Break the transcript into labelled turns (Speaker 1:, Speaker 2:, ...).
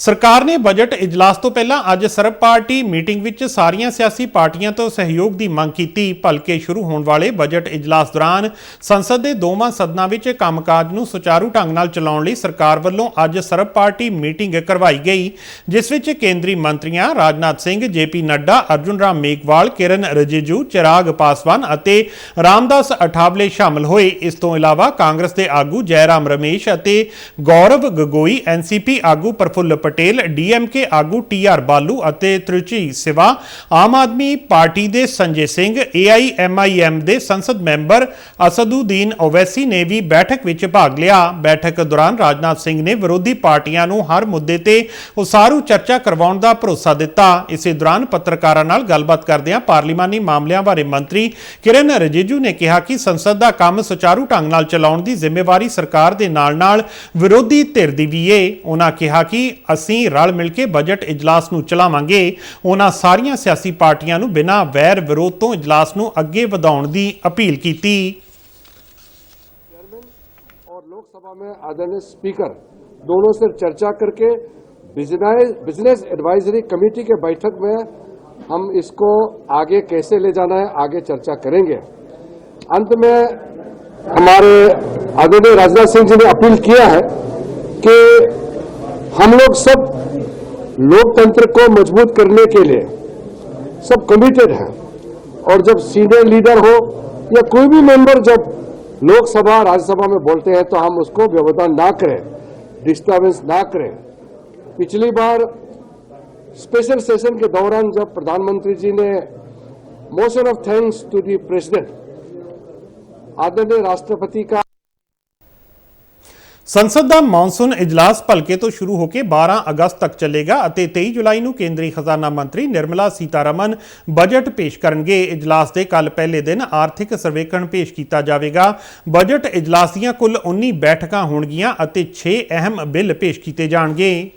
Speaker 1: ਸਰਕਾਰ ਨੇ ਬਜਟ ਇਜਲਾਸ ਤੋਂ ਪਹਿਲਾਂ ਅੱਜ ਸਰਬ ਪਾਰਟੀ ਮੀਟਿੰਗ ਵਿੱਚ ਸਾਰੀਆਂ ਸਿਆਸੀ ਪਾਰਟੀਆਂ ਤੋਂ ਸਹਿਯੋਗ ਦੀ ਮੰਗ ਕੀਤੀ। ਭਲਕੇ ਸ਼ੁਰੂ ਹੋਣ ਵਾਲੇ ਬਜਟ ਇਜਲਾਸ ਦੌਰਾਨ ਸੰਸਦ ਦੇ ਦੋਵਾਂ ਸਦਨਾਂ ਵਿੱਚ ਕੰਮਕਾਜ ਨੂੰ ਸੁਚਾਰੂ ਢੰਗ ਨਾਲ ਚਲਾਉਣ ਲਈ ਸਰਕਾਰ ਵੱਲੋਂ ਅੱਜ ਸਰਬ ਪਾਰਟੀ ਮੀਟਿੰਗ ਕਰਵਾਈ ਗਈ, ਜਿਸ ਵਿੱਚ ਕੇਂਦਰੀ ਮੰਤਰੀਆਂ ਰਾਜਨਾਥ ਸਿੰਘ, ਜੇਪੀ ਨੱਡਾ, ਅਰਜੁਨ ਰਾਮ ਮੇਘਵਾਲ, ਕਿਰਨ ਰਿਜਿਜੂ, ਚਿਰਾਗ ਪਾਸਵਾਨ ਅਤੇ ਰਾਮਦਾਸ ਅਠਾਵਲੇ ਸ਼ਾਮਲ ਹੋਏ। ਇਸ ਤੋਂ ਇਲਾਵਾ ਕਾਂਗਰਸ ਦੇ ਆਗੂ ਜੈਰਾਮ ਰਮੇਸ਼ ਅਤੇ ਗੌਰਵ ਗਗੋਈ ਐਨਸੀਪੀ ਆਗੂ ਪ੍ਰਫੁੱਲ ਪਟੇਲ ਡੀਐਮਕੇ ਆਗੂ ਟੀਆਰ ਬਾਲੂ ਅਤੇ ਤ੍ਰਿਚੀ ਸਿਵਾ ਆਮ ਆਦਮੀ ਪਾਰਟੀ ਦੇ ਸੰਜੇ ਸਿੰਘ ਏਆਈਐਮਆਈਐਮ ਦੇ ਸੰਸਦ ਮੈਂਬਰ ਅਸਦੁਦੀਨ ਓਵੈਸੀ ਨੇ ਵੀ ਬੈਠਕ ਵਿੱਚ ਭਾਗ ਲਿਆ। ਬੈਠਕ ਦੌਰਾਨ ਰਾਜਨਾਥ ਸਿੰਘ ਨੇ ਵਿਰੋਧੀ ਪਾਰਟੀਆਂ ਨੂੰ ਹਰ ਮੁੱਦੇ ਤੇ ਉਸਾਰੂ ਚਰਚਾ ਕਰਵਾਉਣ ਦਾ ਭਰੋਸਾ ਦਿੱਤਾ। ਇਸੇ ਦੌਰਾਨ ਪੱਤਰਕਾਰਾਂ ਨਾਲ ਗੱਲਬਾਤ ਕਰਦਿਆਂ ਪਾਰਲੀਮਾਨੀ ਮਾਮਲਿਆਂ ਬਾਰੇ ਮੰਤਰੀ ਕਿਰਨ ਰਿਜਿਜੂ ਨੇ ਕਿਹਾ ਕਿ ਸੰਸਦ ਦਾ ਕੰਮ ਸੁਚਾਰੂ ਢੰਗ ਨਾਲ ਚਲਾਉਣ ਦੀ ਜ਼ਿੰਮੇਵਾਰੀ ਸਰਕਾਰ ਦੇ ਨਾਲ-ਨਾਲ ਵਿਰੋਧੀ ਧਿਰ ਦੀ ਵੀ ਏ। ਉਹਨਾਂ ਕਿਹਾ ਕਿ ਅਸੀਂ ਰਲ ਮਿਲ ਕੇ ਬਜਟ ਇਜਲਾਸ ਨੂੰ ਚਲਾਵਾਂਗੇ ਉਹਨਾਂ ਸਾਰੀਆਂ ਸਿਆਸੀ ਪਾਰਟੀਆਂ ਨੂੰ ਬਿਨਾਂ ਵੈਰ ਵਿਰੋਧ ਤੋਂ ਇਜਲਾਸ ਨੂੰ ਅੱਗੇ ਵਧਾਉਣ ਦੀ ਅਪੀਲ ਕੀਤੀ
Speaker 2: और लोकसभा में आदरणीय स्पीकर दोनों से चर्चा करके बिजनेस बिजनेस एडवाइजरी कमेटी के बैठक में हम इसको आगे कैसे ले जाना है आगे चर्चा करेंगे अंत में हमारे आदरणीय राजनाथ सिंह जी ने अपील किया है कि हम लोग सब लोकतंत्र को मज़बूत करने के लिए सब कमिटेड हैं। और जब सीनियर लीडर हो या कोई भी मेंबर जब लोकसभा, राज्यसभा में बोलते हैं तो हम उसको व्यवधान ना करें डिस्टर्बेंस ना करें। पिछली बार स्पेशल सेशन के दौरान जब प्रधानमंत्री जी ने motion of thanks to the president आदरणीय राष्ट्रपति का
Speaker 1: ਸੰਸਦ ਦਾ ਮੌਨਸੂਨ ਇਜਲਾਸ ਭਲਕੇ ਤੋਂ ਸ਼ੁਰੂ ਹੋ ਕੇ 12 ਅਗਸਤ ਤੱਕ ਚੱਲੇਗਾ ਅਤੇ 23 ਜੁਲਾਈ ਨੂੰ ਕੇਂਦਰੀ ਖਜ਼ਾਨਾ ਮੰਤਰੀ ਨਿਰਮਲਾ ਸੀਤਾਰਮਨ ਬਜਟ ਪੇਸ਼ ਕਰਨਗੇ। ਇਜਲਾਸ ਦੇ ਕੱਲ ਪਹਿਲੇ ਦਿਨ ਆਰਥਿਕ ਸਰਵੇਖਣ ਪੇਸ਼ ਕੀਤਾ ਜਾਵੇਗਾ। ਬਜਟ ਇਜਲਾਸ ਦੀਆਂ ਕੁੱਲ 19 ਬੈਠਕਾਂ ਹੋਣਗੀਆਂ ਅਤੇ 6 ਅਹਿਮ ਬਿੱਲ ਪੇਸ਼ ਕੀਤੇ ਜਾਣਗੇ।